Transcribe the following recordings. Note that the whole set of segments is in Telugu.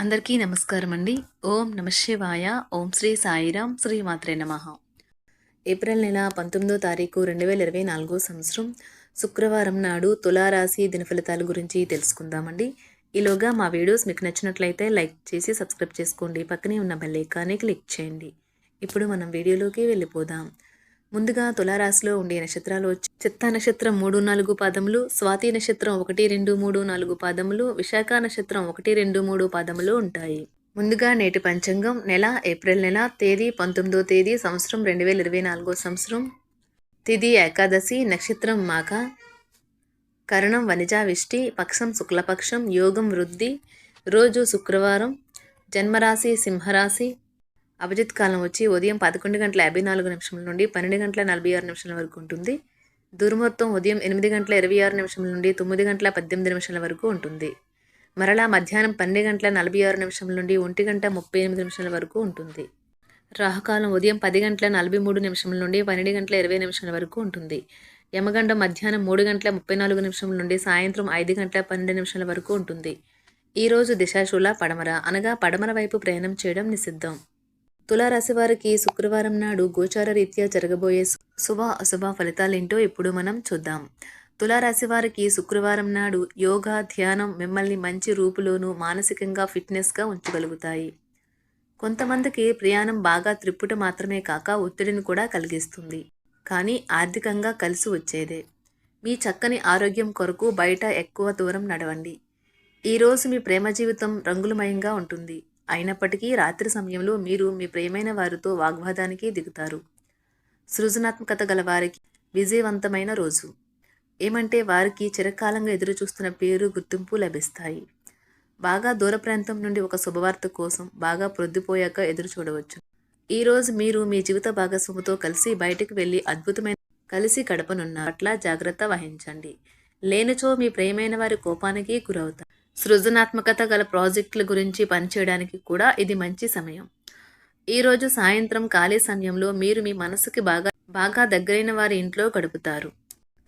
అందరికీ నమస్కారం అండి ఓం నమ శివాయ. ఓం శ్రీ సాయిరాం. శ్రీ మాత్రే నమ. ఏప్రిల్ నెల పంతొమ్మిదో తారీఖు రెండు వేల ఇరవై నాలుగో సంవత్సరం. శుక్రవారం నాడు తులారాశి దినఫలితాల గురించి తెలుసుకుందామండి. ఈలోగా మా వీడియోస్ మీకు నచ్చినట్లయితే లైక్ చేసి సబ్స్క్రైబ్ చేసుకోండి. పక్కనే ఉన్న బెల్ ఐకాన్ని క్లిక్ చేయండి. ఇప్పుడు మనం వీడియోలోకి వెళ్ళిపోదాం. ముందుగా తులారాశిలో ఉండే నక్షత్రాలు వచ్చి చిత్తా నక్షత్రం మూడు నాలుగు పాదములు స్వాతి నక్షత్రం ఒకటి రెండు మూడు నాలుగు పాదములు విశాఖ నక్షత్రం ఒకటి రెండు మూడు పాదములు ఉంటాయి. ముందుగా నేటి పంచాంగం నెల ఏప్రిల్ నెల తేదీ పంతొమ్మిదో తేదీ సంవత్సరం రెండు వేల ఇరవై నాలుగో సంవత్సరం. తిది ఏకాదశి నక్షత్రం మాఘ. కరణం వనిజావిష్టి పక్షం శుక్లపక్షం యోగం వృద్ధి. రోజు శుక్రవారం జన్మరాశి సింహరాశి. అభిజిత్ కాలం వచ్చి ఉదయం పదకొండు గంటల యాభై నాలుగు నిమిషం నుండి పన్నెండు గంటల నలభై ఆరు నిమిషాల వరకు ఉంటుంది. దుర్ముహూర్తం ఉదయం ఎనిమిది గంటల ఇరవై ఆరు నిమిషం నుండి తొమ్మిది గంటల పద్దెనిమిది నిమిషాల వరకు ఉంటుంది. మరలా మధ్యాహ్నం పన్నెండు గంటల నలభై ఆరు నిమిషం నుండి ఒంటి గంట ముప్పై ఎనిమిది నిమిషాల వరకు ఉంటుంది. రాహుకాలం ఉదయం పది గంటల నలభై మూడు నిమిషం నుండి పన్నెండు గంటల ఇరవై నిమిషాల వరకు ఉంటుంది. యమగండం మధ్యాహ్నం మూడు గంటల ముప్పై నాలుగు నిమిషం నుండి సాయంత్రం ఐదు గంటల పన్నెండు నిమిషాల వరకు ఉంటుంది. ఈరోజు దిశాశూల పడమర అనగా పడమర వైపు ప్రయాణం చేయడం నిషిద్ధం. తులారాశి వారికి శుక్రవారం నాడు గోచార రీత్యా జరగబోయే శుభ అశుభ ఫలితాలేంటో ఇప్పుడు మనం చూద్దాం. తులారాశి వారికి శుక్రవారం నాడు యోగా ధ్యానం మిమ్మల్ని మంచి రూపులోనూ మానసికంగా ఫిట్నెస్గా ఉంచగలుగుతాయి. కొంతమందికి ప్రయాణం బాగా త్రిప్పుట మాత్రమే కాక ఒత్తిడిని కూడా కలిగిస్తుంది. కానీ ఆర్థికంగా కలిసి వచ్చేదే. మీ చక్కని ఆరోగ్యం కొరకు బయట ఎక్కువ దూరం నడవండి. ఈరోజు మీ ప్రేమ జీవితం రంగులమయంగా ఉంటుంది. అయినప్పటికీ రాత్రి సమయంలో మీరు మీ ప్రియమైన వారితో వాగ్వాదానికి దిగుతారు. సృజనాత్మకత గల వారికి విజయవంతమైన రోజు. ఏమంటే వారికి చిరకాలంగా ఎదురుచూస్తున్న పేరు గుర్తింపు లభిస్తాయి. బాగా దూర ప్రాంతం నుండి ఒక శుభవార్త కోసం బాగా ప్రొద్దుపోయాక ఎదురు చూడవచ్చు ఈరోజు మీరు మీ జీవిత భాగస్వామితో కలిసి బయటకు వెళ్ళి అద్భుతమైన కలిసి గడపనున్న పట్ల జాగ్రత్త వహించండి. లేనిచో మీ ప్రియమైన వారి కోపానికి గురవుతారు. సృజనాత్మకత గల ప్రాజెక్టుల గురించి పనిచేయడానికి కూడా ఇది మంచి సమయం. ఈరోజు సాయంత్రం ఖాళీ సమయంలో మీరు మీ మనసుకి బాగా బాగా దగ్గరైన వారి ఇంట్లో గడుపుతారు.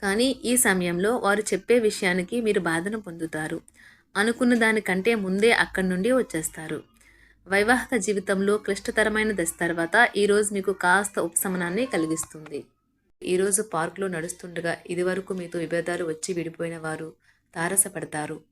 కానీ ఈ సమయంలో వారు చెప్పే విషయానికి మీరు బాధను పొందుతారు. అనుకున్న దానికంటే ముందే అక్కడి నుండి వచ్చేస్తారు. వైవాహిక జీవితంలో క్లిష్టతరమైన దశ తర్వాత ఈరోజు మీకు కాస్త ఉపశమనాన్ని కలిగిస్తుంది. ఈరోజు పార్కులో నడుస్తుండగా ఇదివరకు మీతో విభేదాలు వచ్చి విడిపోయిన వారు తారసపడతారు.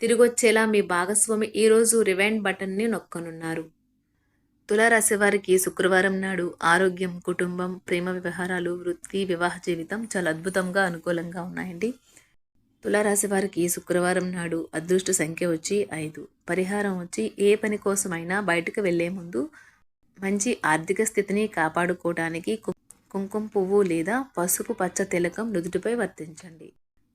తిరిగొచ్చేలా మీ భాగస్వామి ఈరోజు రివైండ్ బటన్ని నొక్కనున్నారు. తులారాశి వారికి శుక్రవారం నాడు ఆరోగ్యం కుటుంబం ప్రేమ వ్యవహారాలు వృత్తి వివాహ జీవితం చాలా అద్భుతంగా అనుకూలంగా ఉన్నాయండి. తులారాశి వారికి శుక్రవారం నాడు అదృష్ట సంఖ్య వచ్చి ఐదు. పరిహారం వచ్చి ఏ పని కోసమైనా బయటకు వెళ్ళే ముందు మంచి ఆర్థిక స్థితిని కాపాడుకోవడానికి కుంకుమ పువ్వు లేదా పసుపు పచ్చ తిలకం నుదుటిపై వర్తించండి.